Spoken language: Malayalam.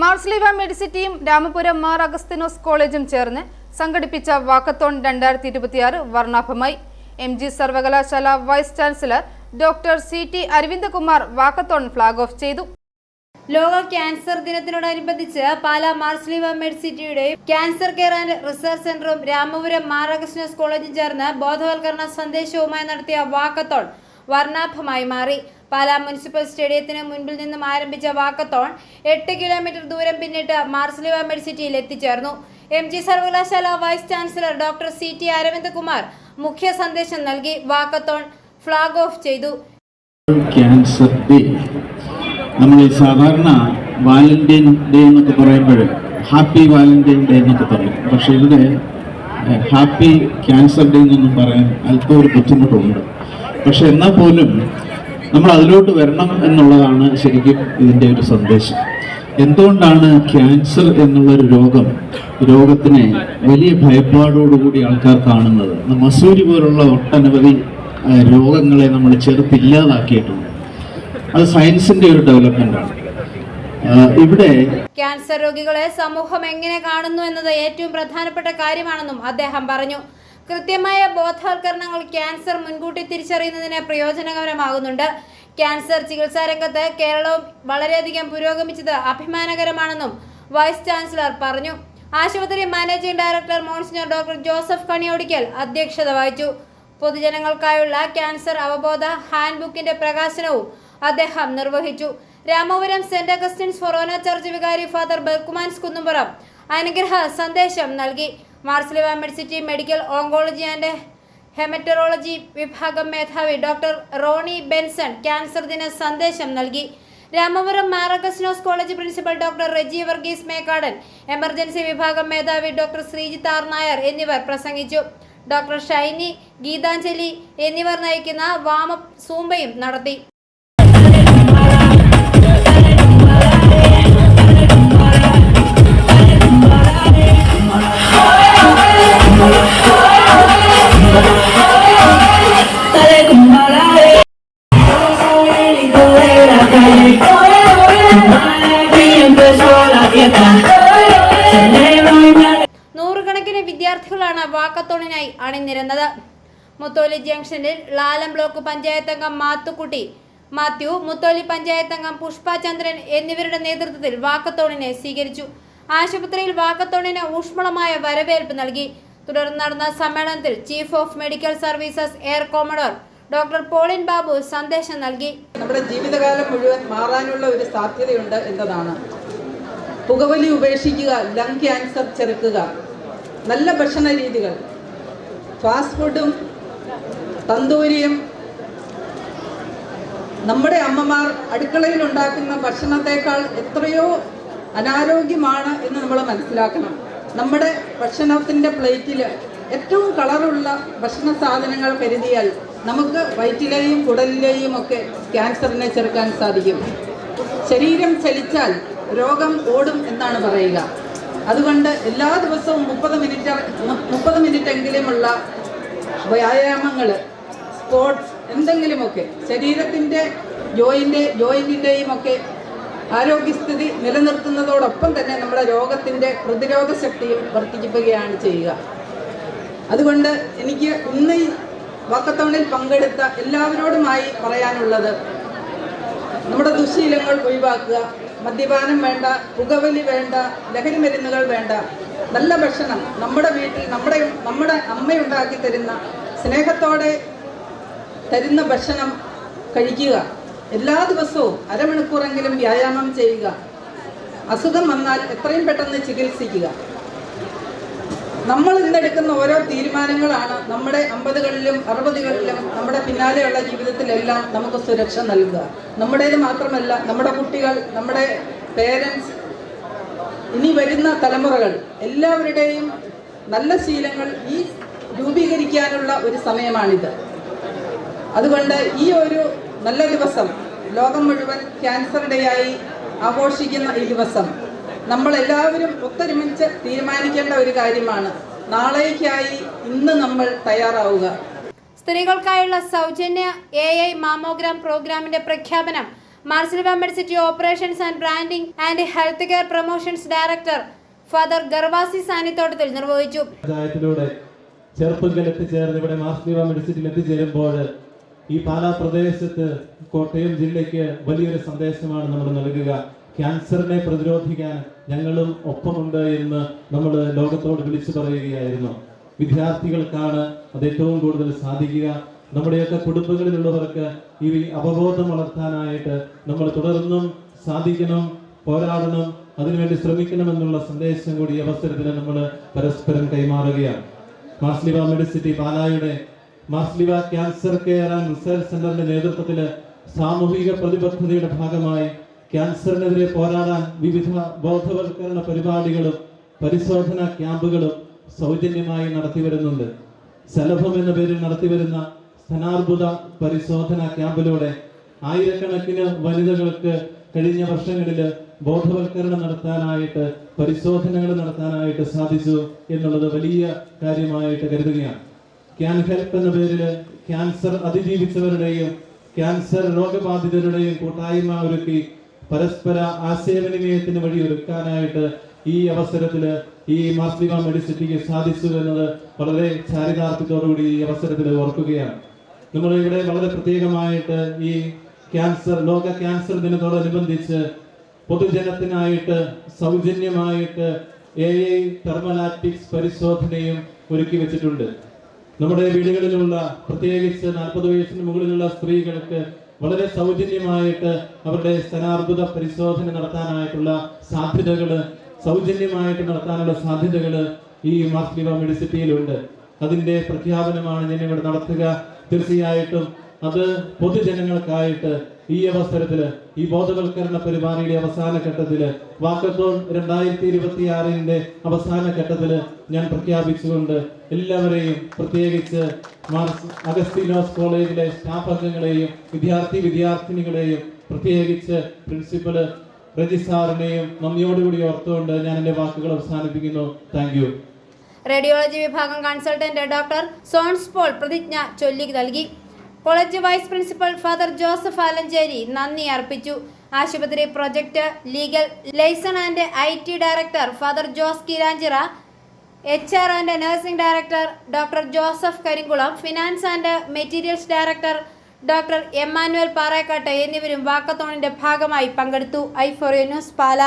മാർസ്ലിവ മെഡിസിറ്റിയും രാമപുരം മാർ അഗസ്തിനോസ് കോളേജും ചേർന്ന് സംഘടിപ്പിച്ച വാക്കത്തോൺ രണ്ടായിരത്തി ഇരുപത്തിയാറ് വർണാഭമായി. എം ജി സർവകലാശാല vice chancellor doctor C T Aravindakumar walkathon flag off ചെയ്തു. ലോക ക്യാൻസർ ദിനത്തിനോടനുബന്ധിച്ച് പാലാ മാർസ്ലീവ മെഡിസിറ്റിയുടെ ക്യാൻസർ കെയർ ആൻഡ് റിസർച്ച് സെന്ററും രാമപുരം മാർ അഗസ്റ്റിനോസ് കോളേജും ചേർന്ന് ബോധവൽക്കരണ സന്ദേശവുമായി നടത്തിയ വാക്കത്തോൺ വർണാഭമായി മാറി. പാലാ മുനിസിപ്പൽ സ്റ്റേഡിയത്തിന് മുൻപിൽ നിന്നും ആരംഭിച്ച വാക്കത്തോൺ എട്ട് കിലോമീറ്റർ ദൂരം പിന്നിട്ട് മാർസലിവ മെഡിസിറ്റിയിൽ എത്തിച്ചേർന്നു. എം ജി സർവകലാശാല vice chancellor doctor C T Aravindakumar മുഖ്യ സന്ദേശം നൽകി വാക്കത്തോൺ ഫ്ളാഗ് ഓഫ് ചെയ്തു. Cancer day. നമ്മൾ സാധാരണ വാലന്റൈൻ ഡേ എന്നൊക്കെ പറയുമ്പോൾ ഹാപ്പി വാലന്റൈൻ ഡേ എന്നൊക്കെ പറയും. പക്ഷെ ഇവിടെ ഹാപ്പി ക്യാൻസർ ഡേ എന്നൊന്നും പറയാൻ അല്പം ഒരു ബുദ്ധിമുട്ടുണ്ട് പക്ഷെ എന്നാൽ പോലും നമ്മൾ അതിലോട്ട് വരണം എന്നുള്ളതാണ് ശരിക്കും ഇതിന്റെ ഒരു സന്ദേശം. എന്തുകൊണ്ടാണ് ക്യാൻസർ എന്നുള്ളൊരു രോഗം രോഗത്തിനെ വലിയ ഭയപ്പാടോടുകൂടി ആൾക്കാർ കാണുന്നത്? മസൂരി പോലുള്ള ഒട്ടനവധി രോഗങ്ങളെ നമ്മൾ ചെറുത്തില്ലാതാക്കിയിട്ടുണ്ട്. അത് സയൻസിന്റെ ഒരു ഡെവലപ്മെന്റ് ആണ് ഇവിടെ ക്യാൻസർ രോഗികളെ സമൂഹം എങ്ങനെ കാണുന്നു എന്നത് ഏറ്റവും പ്രധാനപ്പെട്ട കാര്യമാണെന്നും അദ്ദേഹം പറഞ്ഞു. കൃത്യമായ ബോധവൽക്കരണങ്ങൾ ക്യാൻസർ മുൻകൂട്ടി തിരിച്ചറിയുന്നതിന് പ്രയോജനകരമാകുന്നുണ്ട്. ക്യാൻസർ ചികിത്സാ രംഗത്ത് കേരളവും വളരെയധികം പുരോഗമിച്ചത് അഭിമാനകരമാണെന്നും വൈസ് ചാൻസലർ പറഞ്ഞു. ആശുപത്രി managing director monsignor doctor Joseph Kaniyodickal അധ്യക്ഷത വഹിച്ചു. പൊതുജനങ്ങൾക്കായുള്ള ക്യാൻസർ അവബോധ ഹാൻഡ് ബുക്കിന്റെ പ്രകാശനവും അദ്ദേഹം നിർവഹിച്ചു. രാമപുരം സെന്റ് അഗസ്റ്റിൻസ് ഫൊറോന ചർച്ച് വികാരി ഫാദർ ബൽക്കുമാൻസ് കുന്നുംപുറം അനുഗ്രഹ സന്ദേശം നൽകി. Mar Sleeva Medicity medical oncology and haematology വിഭാഗം മേധാവി ഡോക്ടർ റോണി ബെൻസൺ ക്യാൻസർ ദിന സന്ദേശം നൽകി. Ramapuram Mar Augusthinose college principal doctor Reji Varghese Mekkadan emergency വിഭാഗം മേധാവി ഡോക്ടർ ശ്രീജിത്ത് ആർ നായർ എന്നിവർ പ്രസംഗിച്ചു. ഡോക്ടർ ഷൈനി ഗീതാഞ്ജലി എന്നിവർ നയിക്കുന്ന വാമ സൂമ്പയും നടത്തി. വാക്കത്തോണിനായി അണിനിരന്നത്. മുത്തോലി ജംഗ്ഷനിൽ ലാലം ബ്ലോക്ക് പഞ്ചായത്ത് അംഗം മാത്തുക്കുട്ടി മാത്യു മുത്തോലി പഞ്ചായത്ത് അംഗം പുഷ്പ ചന്ദ്രൻ എന്നിവരുടെ നേതൃത്വത്തിൽ വാക്കത്തോണിനെ സ്വീകരിച്ചു. ആശുപത്രിയിൽ വാക്കത്തോണിന് ഊഷ്മളമായ വരവേൽപ്പ് നൽകി. തുടർന്ന് നടന്ന സമ്മേളനത്തിൽ chief of medical services air commodore doctor Paulin Babu സന്ദേശം നൽകി. നമ്മുടെ ജീവിതകാലം മുഴുവൻ മാറാനുള്ള ഒരു സാധ്യതയുണ്ട് എന്നതാണ്. പുകവലി ഉപേക്ഷിക്കുക ലങ് ക്യാൻസർ ചെറുക്കുക. നല്ല ഭക്ഷണ രീതികൾ. ഫാസ്റ്റ് ഫുഡും തന്തൂരിയും നമ്മുടെ അമ്മമാർ അടുക്കളയിൽ ഉണ്ടാക്കുന്ന ഭക്ഷണത്തെക്കാൾ എത്രയോ അനാരോഗ്യമാണ് എന്ന് നമ്മൾ മനസ്സിലാക്കണം. നമ്മുടെ ഭക്ഷണത്തിന്റെ പ്ലേറ്റിൽ ഏറ്റവും കളറുള്ള ഭക്ഷണ സാധനങ്ങൾ കരുതിയാൽ നമുക്ക് വയറ്റിലെയും കുടലിലെയും ഒക്കെ ക്യാൻസറിനെ ചെറുക്കാൻ സാധിക്കും. ശരീരം ചലിച്ചാൽ രോഗം ഓടും എന്നാണ് പറയുക. അതുകൊണ്ട് എല്ലാ ദിവസവും മുപ്പത് മിനിറ്റ് മുപ്പത് മിനിറ്റ് എങ്കിലുമുള്ള വ്യായാമങ്ങൾ സ്പോർട്സ് എന്തെങ്കിലുമൊക്കെ ശരീരത്തിന്റെ ജോയിന്റെ ജോയിന്റിന്റെയും ഒക്കെ ആരോഗ്യസ്ഥിതി നിലനിർത്തുന്നതോടൊപ്പം തന്നെ നമ്മുടെ രോഗത്തിന്റെ പ്രതിരോധ ശക്തിയും വർദ്ധിപ്പിക്കുകയാണ് ചെയ്യുക. അതുകൊണ്ട് എനിക്ക് ഇന്ന് ഈ വാക്കത്തവണിൽ പങ്കെടുത്ത എല്ലാവരോടുമായി പറയാനുള്ളത് നമ്മുടെ ദുശീലങ്ങൾ ഒഴിവാക്കുക മദ്യപാനം വേണ്ട പുകവലി വേണ്ട ലഹരി മരുന്നുകൾ വേണ്ട നല്ല ഭക്ഷണം നമ്മുടെ വീട്ടിൽ നമ്മുടെ നമ്മുടെ അമ്മയുണ്ടാക്കി തരുന്ന സ്നേഹത്തോടെ തരുന്ന ഭക്ഷണം കഴിക്കുക. എല്ലാ ദിവസവും അരമണിക്കൂറെങ്കിലും വ്യായാമം ചെയ്യുക. അസുഖം വന്നാൽ എത്രയും പെട്ടെന്ന് ചികിത്സിക്കുക. നമ്മൾ ഇന്നെടുക്കുന്ന ഓരോ തീരുമാനങ്ങളാണ് നമ്മുടെ അമ്പതുകളിലും അറുപതുകളിലും നമ്മുടെ പിന്നാലെയുള്ള ജീവിതത്തിലെല്ലാം നമുക്ക് സുരക്ഷ നൽകുക. നമ്മുടേത് മാത്രമല്ല നമ്മുടെ കുട്ടികൾ നമ്മുടെ പേരൻസ് ഇനി വരുന്ന തലമുറകൾ എല്ലാവരുടെയും നല്ല ശീലങ്ങൾ ഈ രൂപീകരിക്കാനുള്ള ഒരു സമയമാണിത്. അതുകൊണ്ട് ഈ ഒരു നല്ല ദിവസം ലോകം മുഴുവൻ ക്യാൻസർ ഡേ ആയി ആഘോഷിക്കുന്ന ഈ ദിവസം നമ്മൾ എല്ലാവരും ഒത്തൊരുമിച്ച് തീരുമാനിക്കേണ്ട ഒരു കാര്യമാണ്. നാളേക്കായി ഇന്ന് നമ്മൾ തയ്യാറാവുക. സ്ത്രീകൾക്കായുള്ള സൗജന്യ എ ഐ മാമോഗ്രാം പ്രോഗ്രാമിന്റെ പ്രഖ്യാപനം. Mar Sleeva Medicity operations and branding and health care promotions director father Gervasi സാന്നിധ്യത്തിൽ നിർവഹിച്ചു. പഞ്ചായത്തിലൂടെ എത്തിച്ചേർന്ന് ഇവിടെ മാസ്ലിവ മെഡിസിറ്റിയിൽ എത്തിച്ചേരുമ്പോൾ ഈ പാലാ പ്രദേശത്ത് കോട്ടയം ജില്ലയ്ക്ക് വലിയൊരു സന്ദേശമാണ് നമ്മൾ നൽകുക. ക്യാൻസറിനെ പ്രതിരോധിക്കാൻ ഞങ്ങളും ഒപ്പമുണ്ട് എന്ന് നമ്മൾ ലോകത്തോട് വിളിച്ചു പറയുകയായിരുന്നു. വിദ്യാർത്ഥികൾക്കാണ് അത് ഏറ്റവും കൂടുതൽ സാധിക്കുക. നമ്മുടെയൊക്കെ കുടുംബങ്ങളിലുള്ളവർക്ക് ഈ അവബോധം വളർത്താനായിട്ട് നമ്മൾ തുടർന്നും സാധിക്കണം പോരാടണം അതിനുവേണ്ടി ശ്രമിക്കണമെന്നുള്ള സന്ദേശം കൂടി ഈ നമ്മൾ പരസ്പരം കൈമാറുകയാണ്. മാസ്ലിവ Medicity പാലായുടെ Mar Sleeva cancer care and research സെന്ററിന്റെ നേതൃത്വത്തിൽ സാമൂഹിക പ്രതിബദ്ധതയുടെ ഭാഗമായി ക്യാൻസറിനെതിരെ പോരാടാൻ വിവിധ ബോധവൽക്കരണ പരിപാടികളും പരിശോധന ക്യാമ്പുകളും സൗജന്യമായി നടത്തിവരുന്നുണ്ട്. സലഭം എന്ന പേരിൽ നടത്തിവരുന്ന സ്ഥനാർബുദ പരിശോധന ക്യാമ്പിലൂടെ ആയിരക്കണക്കിന് വനിതകൾക്ക് കഴിഞ്ഞ വർഷങ്ങളിൽ ബോധവൽക്കരണം നടത്താനായിട്ട് പരിശോധനകൾ നടത്താനായിട്ട് സാധിച്ചു എന്നുള്ളത് വലിയ കാര്യമായിട്ട് കരുതുകയാണ്. ക്യാൻ ഹെൽപ്പ് എന്ന പേരിൽ ക്യാൻസർ അതിജീവിച്ചവരുടെയും ക്യാൻസർ രോഗബാധിതരുടെയും കൂട്ടായ്മ ഒരുക്കി പരസ്പര ആശയവിനിമയത്തിന് വഴി ഒരുക്കാനായിട്ട് ഈ അവസരത്തിൽ ഈ മാസ്ലിക മെഡിസിറ്റിക്ക് സാധിച്ചു എന്നത് വളരെ ചാരിതാർത്ഥ്യത്തോടുകൂടി ഈ അവസരത്തിൽ ഓർക്കുകയാണ്. നമ്മൾ ഇവിടെ വളരെ പ്രത്യേകമായിട്ട് ഈ ക്യാൻസർ ലോക ക്യാൻസർ ദിനത്തോടനുബന്ധിച്ച് പൊതുജനത്തിനായിട്ട് സൗജന്യമായിട്ട് എ ഐ തെർമലാറ്റിക്സ് പരിശോധനയും ഒരുക്കി വെച്ചിട്ടുണ്ട്. നമ്മുടെ വീടുകളിലുള്ള പ്രത്യേകിച്ച് നാൽപ്പത് വയസ്സിന് മുകളിലുള്ള സ്ത്രീകൾക്ക് വളരെ സൗജന്യമായിട്ട് അവരുടെ സ്ഥാനാർബുദ പരിശോധന നടത്താനായിട്ടുള്ള സാധ്യതകൾ സൗജന്യമായിട്ട് നടത്താനുള്ള സാധ്യതകൾ ഈ മാസ്ലിവ മെഡിസിറ്റിയിലുണ്ട് അതിന്റെ പ്രഖ്യാപനമാണ് ഞാൻ ഇവിടെ നടത്തുക. തീർച്ചയായിട്ടും അത് പൊതുജനങ്ങൾക്കായിട്ട് ഈ അവസരത്തിൽ ഈ ബോധവൽക്കരണ പരിപാടിയുടെ അവസാന ഘട്ടത്തിൽ വാക്കത്തോൺ രണ്ടായിരത്തി ഇരുപത്തി ആറിന്റെ അവസാന ഘട്ടത്തിൽ ഞാൻ പ്രഖ്യാപിച്ചുകൊണ്ട് എല്ലാവരെയും പ്രത്യേകിച്ച് മാർസ് അഗസ്തീനോസ് കോളേജിലെ സ്റ്റാഫ് അംഗങ്ങളെയും വിദ്യാർത്ഥി വിദ്യാർത്ഥിനികളെയും പ്രത്യേകിച്ച് പ്രിൻസിപ്പൽ സാറിനെയും നന്ദിയോടുകൂടി ഓർത്തുകൊണ്ട് ഞാൻ എന്റെ വാക്കുകൾ അവസാനിപ്പിക്കുന്നു. താങ്ക് റേഡിയോളജി വിഭാഗം കൺസൾട്ടന്റ് ഡോക്ടർ സോൺസ് പോൾ പ്രതിജ്ഞ ചൊല്ലി നൽകി. College vice principal father Joseph Alencherry നന്ദി അർപ്പിച്ചു. ആശുപത്രി project legal liaison and I T director father Jose Kiranchira H R and nursing director doctor Joseph Karinkulam finance and materials director doctor Emmanuel Parekkattu എന്നിവരും വാക്കത്തോണിന്റെ ഭാഗമായി പങ്കെടുത്തു. I four news Pala.